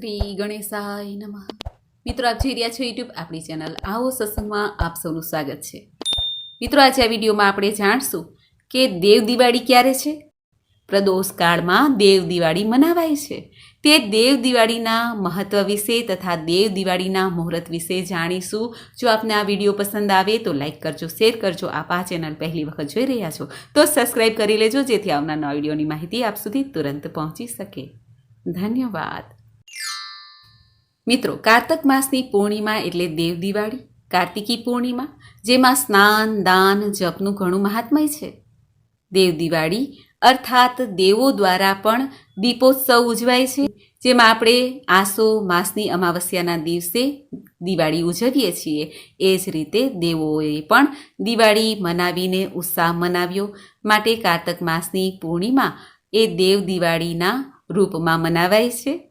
શ્રી ગણેશાય નમઃ. મિત્રો, આપ જોઈ રહ્યા છો યુટ્યુબ આપણી ચેનલ આવો સત્સંગમાં આપ સૌનું સ્વાગત છે. મિત્રો, આજે આ વિડીયોમાં આપણે જાણશું કે દેવ દિવાળી ક્યારે છે? પ્રદોષ કાળમાં દેવ દિવાળી મનાવાય છે. તે દેવ દિવાળીના મહત્વ વિશે તથા દેવ દિવાળીના મુહૂર્ત વિશે જાણીશું. જો આપને આ વીડિયો પસંદ આવે તો લાઈક કરજો, શેર કરજો. આપ આ ચેનલ પહેલી વખત જોઈ રહ્યા છો તો સબસ્ક્રાઈબ કરી લેજો જેથી આવનાર નવા વિડીયોની માહિતી આપ સુધી તુરંત પહોંચી શકે. ધન્યવાદ. મિત્રો, કારતક માસની પૂર્ણિમા એટલે દેવ દિવાળી, કાર્તિકી પૂર્ણિમા, જેમાં સ્નાન, દાન, જપનું ઘણું મહાત્મય છે. દેવ દિવાળી અર્થાત દેવો દ્વારા પણ દીપોત્સવ ઉજવાય છે, જેમાં આપણે આસો, માસની અમાવસ્યાના દિવસે દિવાળી ઉજવીએ છીએ. એ જ રીતે દેવોએ પણ દિવાળી મનાવીને ઉત્સાહ મનાવ્યો. માટે કારતક માસની પૂર્ણિમા એ દેવ દિવાળીના રૂપમાં મનાવાય છે.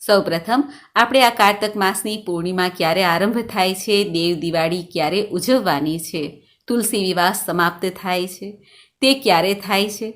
સૌપ્રથમ, આપણે આ કારતક માસની પૂર્ણિમા ક્યારે આરંભ થાય છે, દેવ દિવાળી ક્યારે ઉજવવાની છે, તુલસી વિવાહ સમાપ્ત થાય છે, તે ક્યારે થાય છે,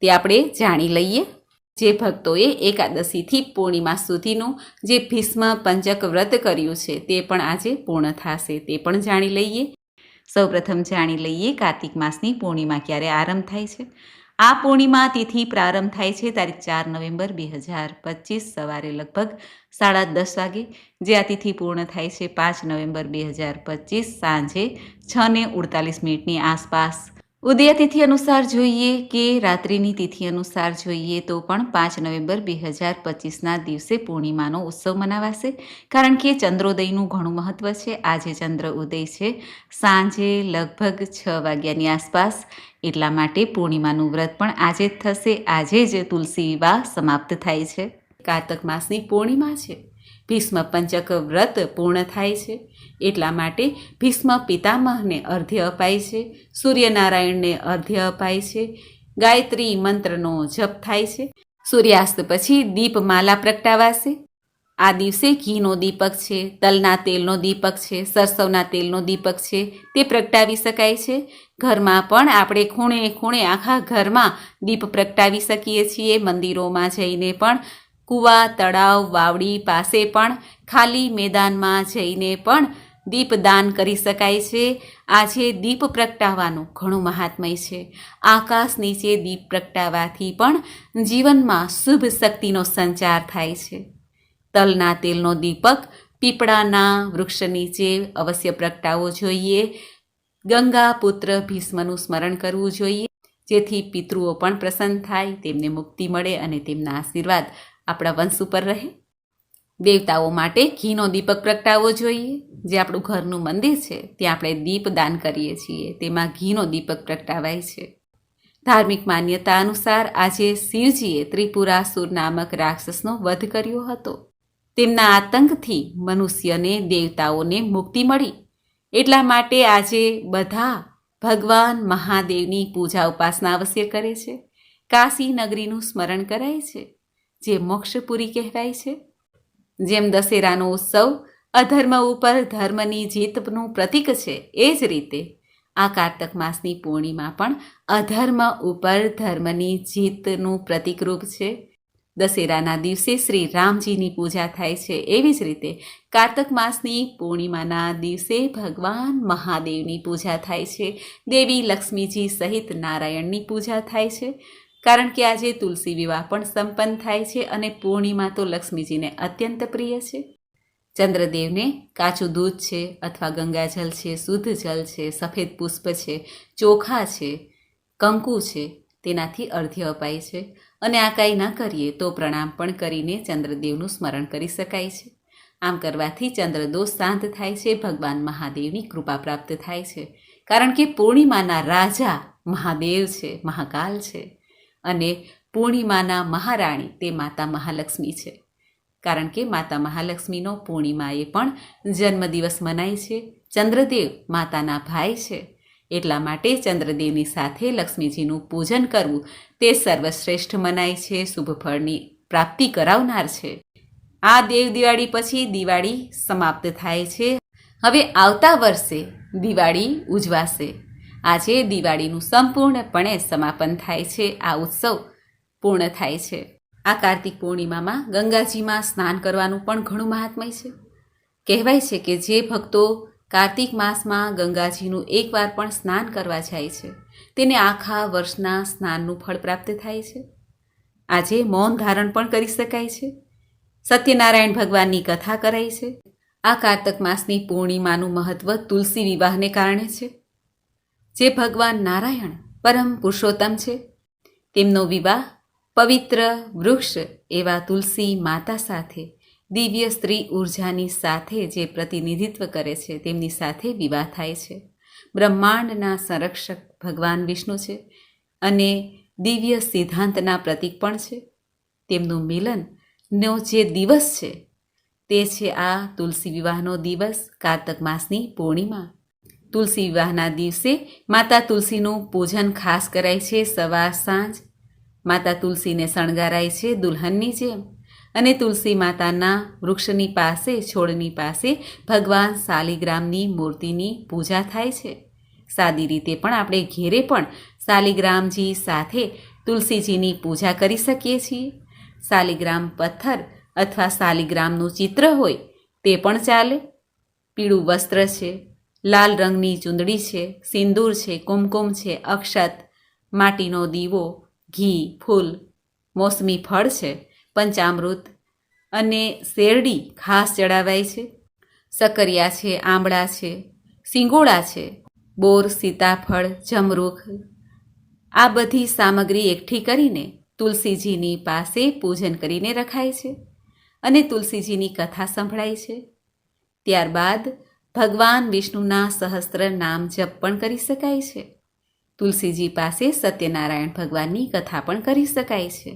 તે આપણે જાણી લઈએ. જે ભક્તોએ એકાદશીથી પૂર્ણિમા સુધીનું જે ભીષ્મ પંચક વ્રત કર્યું છે, તે પણ આજે પૂર્ણ થશે, તે પણ જાણી લઈએ. સૌપ્રથમ જાણી લઈએ કાર્તિક માસની પૂર્ણિમા ક્યારે આરંભ થાય છે. આ પૂર્ણિમા તિથિ પ્રારંભ થાય છે તારીખ ચાર નવેમ્બર બે હજાર પચીસ સવારે લગભગ સાડા દસ વાગે, જે આ તિથિ પૂર્ણ થાય છે પાંચ નવેમ્બર બે હજાર પચીસ સાંજે છ ને ઉડતાલીસ મિનિટની આસપાસ. ઉદય તિથિ અનુસાર જોઈએ કે રાત્રિની તિથિ અનુસાર જોઈએ તો પણ પાંચ નવેમ્બર બે હજાર પચીસના દિવસે પૂર્ણિમાનો ઉત્સવ મનાવાશે. કારણ કે ચંદ્રોદયનું ઘણું મહત્ત્વ છે. આજે ચંદ્ર ઉદય છે. સાંજે લગભગ છ વાગ્યાની આસપાસ એટલા માટે પૂર્ણિમાનું વ્રત પણ આજે જ થશે. આજે જ તુલસી વિવાહ સમાપ્ત થાય છે. કારતક માસની પૂર્ણિમા છે. ભીષ્મ પંચક વ્રત પૂર્ણ થાય છે. એટલા માટે ભીષ્મ પિતામહને અર્ધ્ય અપાય છે. સૂર્યનારાયણને અર્ધ્ય અપાય છે. ગાયત્રી મંત્રનો જપ થાય છે. સૂર્યાસ્ત પછી દીપમાલા પ્રગટાવાશે. આ દિવસે ઘીનો દીપક છે, તલના તેલનો દીપક છે, સરસવના તેલનો દીપક છે, તે પ્રગટાવી શકાય છે. ઘરમાં પણ આપણે ખૂણે ખૂણે આખા ઘરમાં દીપ પ્રગટાવી શકીએ છીએ. મંદિરોમાં જઈને પણ કૂવા, તળાવ, વાવડી પાસે પણ ખાલી મેદાનમાં જઈને પણ દીપદાન કરી શકાય છે. આજે દીપ પ્રગટાવવાનું ઘણું મહાત્મય છે. આકાશ નીચે દીપ પ્રગટાવવાથી પણ જીવનમાં શુભ શક્તિનો સંચાર થાય છે. તલના તેલનો દીપક પીપળાના વૃક્ષ નીચે અવશ્ય પ્રગટાવવો જોઈએ. ગંગા પુત્ર ભીષ્મનું સ્મરણ કરવું જોઈએ. જેથી પિતૃઓ પણ પ્રસન્ન થાય, તેમને મુક્તિ મળે અને તેમના આશીર્વાદ આપણા વંશ ઉપર રહે. દેવતાઓ માટે ઘીનો દીપક પ્રગટાવવો જોઈએ. જે આપણું ઘરનું મંદિર છે, ત્યાં આપણે દીપ દાન કરીએ છીએ. તેમાં ઘીનો દીપક પ્રગટાવાય છે. ધાર્મિક માન્યતા અનુસાર આજે શિવજીએ ત્રિપુરાસુર નામક રાક્ષસનો વધ કર્યો હતો. તેમના આતંકથી મનુષ્યને, દેવતાઓને મુક્તિ મળી. એટલા માટે આજે બધા ભગવાન મહાદેવની પૂજા ઉપાસના અવશ્ય કરે છે. કાશી નગરીનું સ્મરણ કરાય છે. જે મોક્ષપુરી કહેવાય છે. જેમ દશેરાનો ઉત્સવ અધર્મ ઉપર ધર્મની જીતનું પ્રતીક છે, એ જ રીતે આ કારતક માસની પૂર્ણિમા પણ અધર્મ ઉપર ધર્મની જીતનું પ્રતિકરૂપ છે. દશેરાના દિવસે શ્રી રામજીની પૂજા થાય છે, એવી જ રીતે કારતક માસની પૂર્ણિમાના દિવસે ભગવાન મહાદેવની પૂજા થાય છે. દેવી લક્ષ્મીજી સહિત નારાયણની પૂજા થાય છે. કારણ કે આજે તુલસી વિવાહ પણ સંપન્ન થાય છે અને પૂર્ણિમા તો લક્ષ્મીજીને અત્યંત પ્રિય છે. ચંદ્રદેવને કાચું દૂધ છે અથવા ગંગાજલ છે, શુદ્ધ જલ છે, સફેદ પુષ્પ છે, ચોખા છે, કંકુ છે, તેનાથી અર્ધ્ય અપાય છે. અને આ કાંઈ ન કરીએ તો પ્રણામ પણ કરીને ચંદ્રદેવનું સ્મરણ કરી શકાય છે. આમ કરવાથી ચંદ્રદોષ શાંત થાય છે, ભગવાન મહાદેવની કૃપા પ્રાપ્ત થાય છે. કારણ કે પૂર્ણિમાના રાજા મહાદેવ છે, મહાકાલ છે. અને પૂર્ણિમાના મહારાણી તે માતા મહાલક્ષ્મી છે. કારણ કે માતા મહાલક્ષ્મીનો પૂર્ણિમાએ પણ જન્મદિવસ મનાય છે. ચંદ્રદેવ માતાના ભાઈ છે. એટલા માટે ચંદ્રદેવની સાથે લક્ષ્મીજીનું પૂજન કરવું તે સર્વશ્રેષ્ઠ મનાય છે. શુભ ફળની પ્રાપ્તિ કરાવનાર છે. આ દેવ દિવાળી પછી દિવાળી સમાપ્ત થાય છે. હવે આવતા વર્ષે દિવાળી ઉજવાશે. આજે દિવાળીનું સંપૂર્ણપણે સમાપન થાય છે. આ ઉત્સવ પૂર્ણ થાય છે. આ કાર્તિક પૂર્ણિમામાં ગંગાજીમાં સ્નાન કરવાનું પણ ઘણું મહાત્મય છે. કહેવાય છે કે જે ભક્તો કાર્તિક માસમાં ગંગાજીનું એકવાર પણ સ્નાન કરવા જાય છે, તેને આખા વર્ષના સ્નાનનું ફળ પ્રાપ્ત થાય છે. આજે મૌન ધારણ પણ કરી શકાય છે. સત્યનારાયણ ભગવાનની કથા કરાઈ છે. આ કાર્તક માસની પૂર્ણિમાનું મહત્વ તુલસી વિવાહને કારણે છે. જે ભગવાન નારાયણ પરમ પુરુષોત્તમ છે. તેમનો વિવાહ પવિત્ર વૃક્ષ એવા તુલસી માતા સાથે, દિવ્ય સ્ત્રી ઉર્જાની સાથે જે પ્રતિનિધિત્વ કરે છે, તેમની સાથે વિવાહ થાય છે. બ્રહ્માંડના સંરક્ષક ભગવાન વિષ્ણુ છે અને દિવ્ય સિદ્ધાંતના પ્રતીક પણ છે. તેમનું મિલનનો જે દિવસ છે, તે છે આ તુલસી વિવાહનો દિવસ, કારતક માસની પૂર્ણિમા. તુલસી વિવાહના દિવસે માતા તુલસીનું પૂજન ખાસ કરાય છે સવાર સાંજ. માતા તુલસીને શણગારાય છે દુલ્હનની જેમ. અને તુલસી માતાના વૃક્ષની પાસે, છોડની પાસે ભગવાન શાલિગ્રામની મૂર્તિની પૂજા થાય છે. સાદી રીતે પણ આપણે ઘેરે પણ શાલિગ્રામજી સાથે તુલસીજીની પૂજા કરી શકીએ છીએ. શાલિગ્રામ પથ્થર અથવા શાલિગ્રામનું ચિત્ર હોય તે પણ ચાલે. પીળું વસ્ત્ર છે લાલ રંગની ચૂંદડી છે, સિંદૂર છે, કુમકુમ છે, અક્ષત, માટીનો દીવો, ઘી, ફૂલ, મોસમી ફળ છે, પંચામૃત અને શેરડી ખાસ ચડાવાય છે, સકરિયા છે, આંબળા છે સિંગોડા છે, બોર, સીતાફળ, જમરૂખ. આ બધી સામગ્રી એકઠી કરીને તુલસીજીની પાસે પૂજન કરીને રખાય છે અને તુલસીજીની કથા સંભળાય છે. ત્યારબાદ ભગવાન વિષ્ણુના સહસ્ત્ર નામ જપ પણ કરી શકાય છે. તુલસીજી પાસે સત્યનારાયણ ભગવાનની કથા પણ કરી શકાય છે.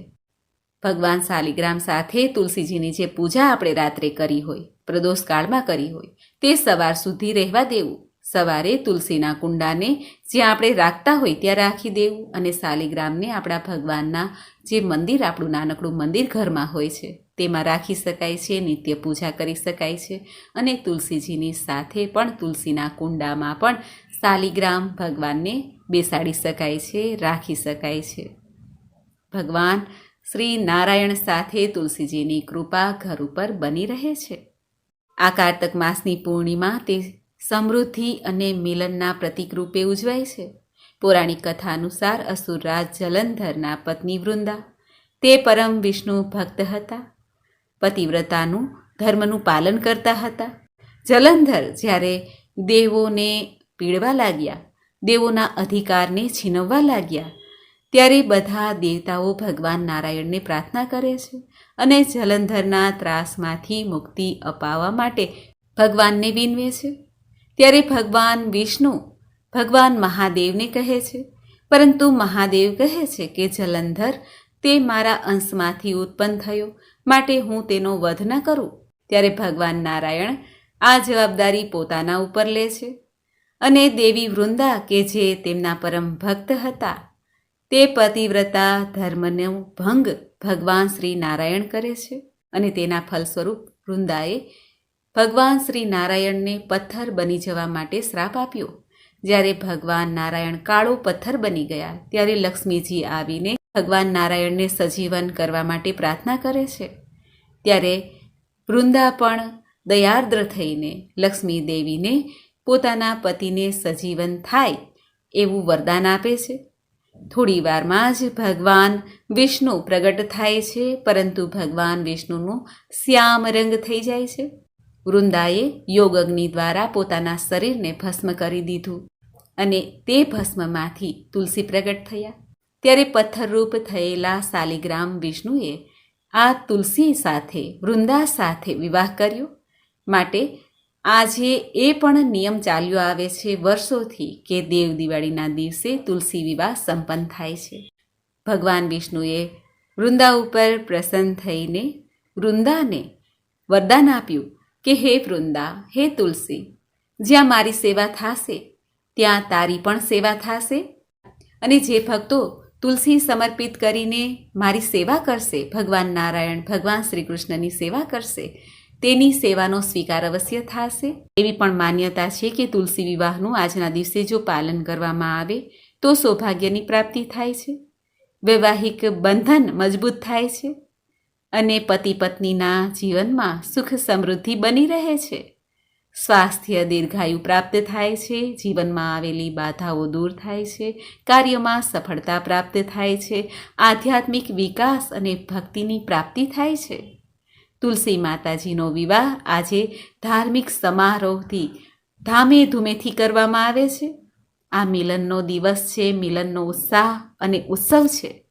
ભગવાન શાલિગ્રામ સાથે તુલસીજીની જે પૂજા આપણે રાત્રે કરી હોય, પ્રદોષ કાળમાં કરી હોય, તે સવાર સુધી રહેવા દેવું. સવારે તુલસીના કુંડાને જ્યાં આપણે રાખતા હોય ત્યાં રાખી દેવું અને શાલિગ્રામને આપણા ભગવાનના જે મંદિર, આપણું નાનકડું મંદિર ઘરમાં હોય છે તેમાં રાખી શકાય છે, નિત્ય પૂજા કરી શકાય છે અને તુલસીજીની સાથે પણ તુલસીના કુંડામાં પણ શાલિગ્રામ ભગવાનને બેસાડી શકાય છે, રાખી શકાય છે. ભગવાન શ્રી નારાયણ સાથે તુલસીજીની કૃપા ઘર ઉપર બની રહે છે. આ કારતક માસની પૂર્ણિમા તે સમૃદ્ધિ અને મિલનના પ્રતિકરૂપે ઉજવાય છે. પૌરાણિક કથા અનુસાર અસુરરાજ જલંધરના પત્ની વૃંદા. તે પરમ વિષ્ણુ ભક્ત હતા. પતિવ્રતાનું ધર્મનું પાલન કરતા હતા. જલંધર જ્યારે દેવોને પીડવા લાગ્યા, દેવોના અધિકારને છીનવવા લાગ્યા, ત્યારે બધા દેવતાઓ ભગવાન નારાયણને પ્રાર્થના કરે છે અને જલંધરના ત્રાસમાંથી મુક્તિ અપાવવા માટે ભગવાનને વિનવે છે. ત્યારે ભગવાન વિષ્ણુ ભગવાન મહાદેવને કહે છે, પરંતુ મહાદેવ કહે છે કે જલંધર તે મારા અંશમાંથી ઉત્પન્ન થયો માટે હું તેનો વધ ન કરું. ત્યારે ભગવાન નારાયણ આ જવાબદારી પોતાના ઉપર લે છે અને દેવી વૃંદા કે જે તેમના પરમ ભક્ત હતા, તે પતિવ્રતા, ધર્મનો ભંગ ભગવાન શ્રી નારાયણ કરે છે અને તેના ફલસ્વરૂપ વૃંદાએ ભગવાન શ્રી નારાયણને પથ્થર બની જવા માટે શ્રાપ આપ્યો. જ્યારે ભગવાન નારાયણ કાળો પથ્થર બની ગયા, ત્યારે લક્ષ્મીજી આવીને ભગવાન નારાયણને સજીવન કરવા માટે પ્રાર્થના કરે છે. ત્યારે વૃંદા પણ દયાર્દ્ર થઈને લક્ષ્મી દેવીને પોતાના પતિને સજીવન થાય એવું વરદાન આપે છે. થોડી વારમાં જ ભગવાન વિષ્ણુ પ્રગટ થાય છે, પરંતુ ભગવાન વિષ્ણુનું શ્યામ રંગ થઈ જાય છે. વૃંદાએ યોગ અગ્નિ દ્વારા પોતાના શરીરને ભસ્મ કરી દીધું અને તે ભસ્મમાંથી તુલસી પ્રગટ થયા. ત્યારે પથ્થરરૂપ થયેલા શાલિગ્રામ વિષ્ણુએ આ તુલસી સાથે, વૃંદા સાથે વિવાહ કર્યો. માટે આજે એ પણ નિયમ ચાલ્યો આવે છે વર્ષોથી કે દેવ દિવાળીના દિવસે તુલસી વિવાહ સંપન્ન થાય છે. ભગવાન વિષ્ણુએ વૃંદા ઉપર પ્રસન્ન થઈને વૃંદાને વરદાન આપ્યું કે, હે વૃંદા, હે તુલસી, જ્યાં મારી સેવા થશે, ત્યાં તારી પણ સેવા થશે. અને જે ભક્તો તુલસી સમર્પિત કરીને મારી સેવા કરશે, ભગવાન નારાયણ, ભગવાન શ્રી કૃષ્ણની સેવા કરશે. તેની સેવાનો સ્વીકાર અવશ્ય થશે. એવી પણ માન્યતા છે કે તુલસી વિવાહનું આજના દિવસે જો પાલન કરવામાં આવે, તો સૌભાગ્યની પ્રાપ્તિ થાય છે. વૈવાહિક બંધન મજબૂત થાય છે અને પતિ પત્નીના જીવનમાં સુખ સમૃદ્ધિ બની રહે છે. સ્વાસ્થ્ય દીર્ઘાયુ પ્રાપ્ત થાય છે, જીવનમાં આવેલી બાધાઓ દૂર થાય છે, કાર્યમાં સફળતા પ્રાપ્ત થાય છે, આધ્યાત્મિક વિકાસ અને ભક્તિની પ્રાપ્તિ થાય છે. તુલસી માતાજીનો વિવાહ આજે ધાર્મિક સમારોહથી ધામે ધૂમેથી કરવામાં આવે છે. આ મિલનનો દિવસ છે, મિલનનો ઉત્સાહ અને ઉત્સવ છે.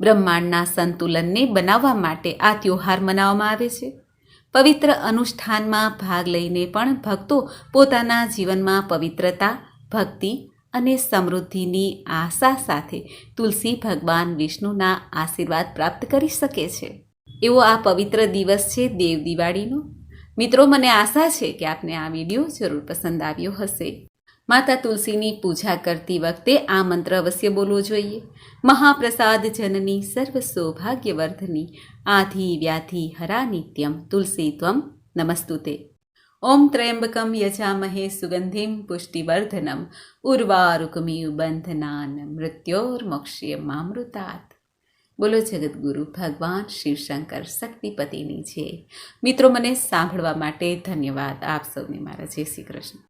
બ્રહ્માંડના સંતુલનને બનાવવા માટે આ તહેવાર મનાવવામાં આવે છે. પવિત્ર અનુષ્ઠાનમાં ભાગ લઈને પણ ભક્તો પોતાના જીવનમાં પવિત્રતા, ભક્તિ અને સમૃદ્ધિની આશા સાથે તુલસી ભગવાન વિષ્ણુના આશીર્વાદ પ્રાપ્ત કરી શકે છે. એવો આ પવિત્ર દિવસ છે દેવ દિવાળીનો. મિત્રો, મને આશા છે કે આપને આ વીડિયો જરૂર પસંદ આવ્યો હશે. માતા તુલસીની પૂજા કરતી વખતે આ મંત્ર અવશ્ય બોલવો જોઈએ. મહાપ્રસાદ જનની સર્વ સૌભાગ્યવર્ધની આધિ વ્યાધિ હરા નિત્યમ તુલસી ત્વમ નમસ્તુતે. ઓમ ત્રયંબકમ યજામહે સુગંધિમ પુષ્ટિવર્ધનમ ઉર્વારુકમિયુ બંધનાન મૃત્યોર્મોક્ષ્યમામૃતાત બોલો જગદગુરુ ભગવાન શિવશંકર શક્તિપતિની છે મિત્રો, મને સાંભળવા માટે ધન્યવાદ. આપ સૌને મારા જય શ્રી કૃષ્ણ.